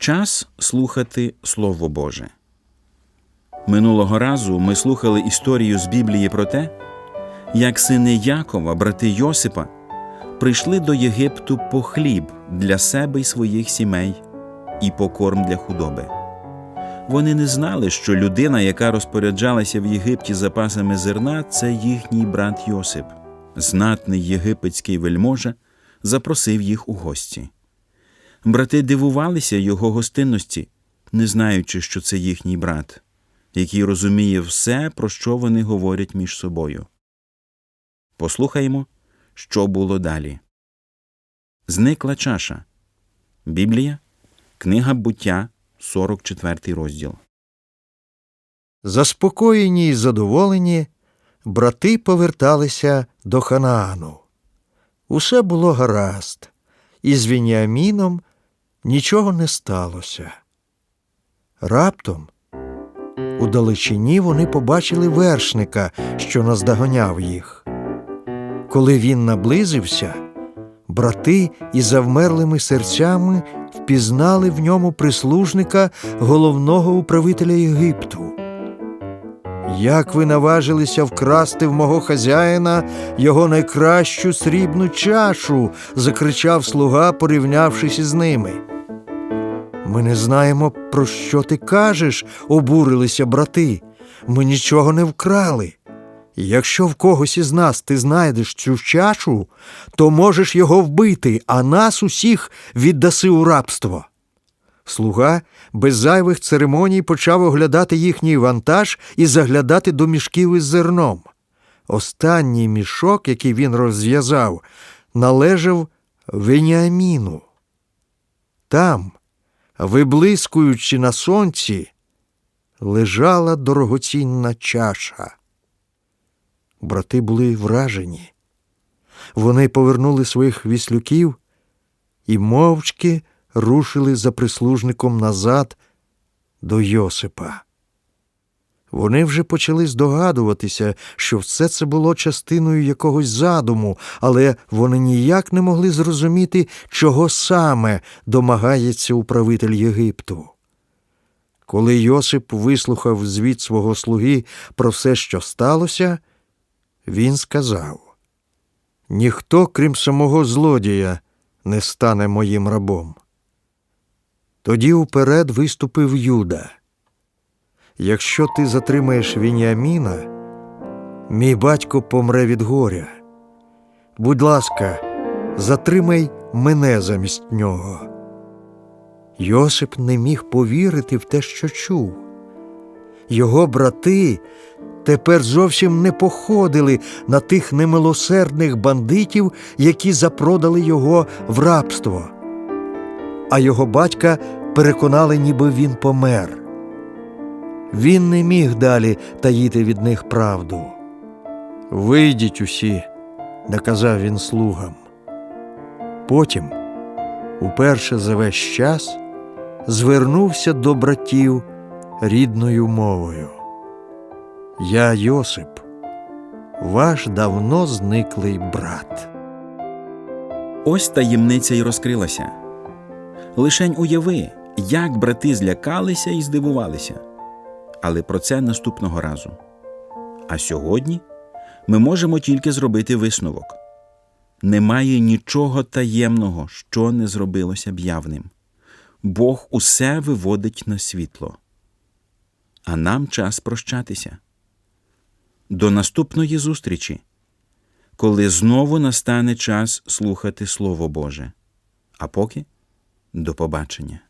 Час слухати Слово Боже. Минулого разу ми слухали історію з Біблії про те, як сини Якова, брати Йосипа, прийшли до Єгипту по хліб для себе й своїх сімей і по корм для худоби. Вони не знали, що людина, яка розпоряджалася в Єгипті запасами зерна, це їхній брат Йосип. Знатний єгипетський вельможа запросив їх у гості. Брати дивувалися його гостинності, не знаючи, що це їхній брат, який розуміє все, про що вони говорять між собою. Послухаємо, що було далі. Зникла чаша. Біблія, Книга буття, 44 розділ. Заспокоєні й задоволені, брати поверталися до Ханаану. Усе було гаразд, і з Вініаміном нічого не сталося. Раптом у далечині вони побачили вершника, що наздоганяв їх. Коли він наблизився, брати із завмерлими серцями впізнали в ньому прислужника головного управителя Єгипту. Як ви наважилися вкрасти в мого хазяїна його найкращу срібну чашу? закричав слуга, порівнявшись із ними. Ми не знаємо, про що ти кажеш, обурилися брати. Ми нічого не вкрали. Якщо в когось із нас ти знайдеш цю чашу, то можеш його вбити, а нас усіх віддаси у рабство. Слуга без зайвих церемоній почав оглядати їхній вантаж і заглядати до мішків із зерном. Останній мішок, який він розв'язав, належав Веніаміну. Там, виблискуючи на сонці, лежала дорогоцінна чаша. Брати були вражені. Вони повернули своїх віслюків і мовчки рушили за прислужником назад до Йосипа. Вони вже почали здогадуватися, що все це було частиною якогось задуму, але вони ніяк не могли зрозуміти, чого саме домагається управитель Єгипту. Коли Йосип вислухав звіт свого слуги про все, що сталося, він сказав Ніхто, крім самого злодія, не стане моїм рабом. Тоді уперед виступив Юда. Якщо ти затримаєш Вініаміна, мій батько помре від горя. Будь ласка, затримай мене замість нього. Йосип не міг повірити в те, що чув. Його брати тепер зовсім не походили на тих немилосердних бандитів, які запродали його в рабство. А його батька переконали, ніби він помер. Він не міг далі таїти від них правду. Вийдіть усі, наказав він слугам. Потім, уперше за весь час, звернувся до братів рідною мовою. Я Йосип, ваш давно зниклий брат. Ось таємниця й розкрилася. Лишень уяви, як брати злякалися і здивувалися. Але про це наступного разу. А сьогодні ми можемо тільки зробити висновок. Немає нічого таємного, що не зробилося б явним. Бог усе виводить на світло. А нам час прощатися. До наступної зустрічі, коли знову настане час слухати Слово Боже. А поки до побачення.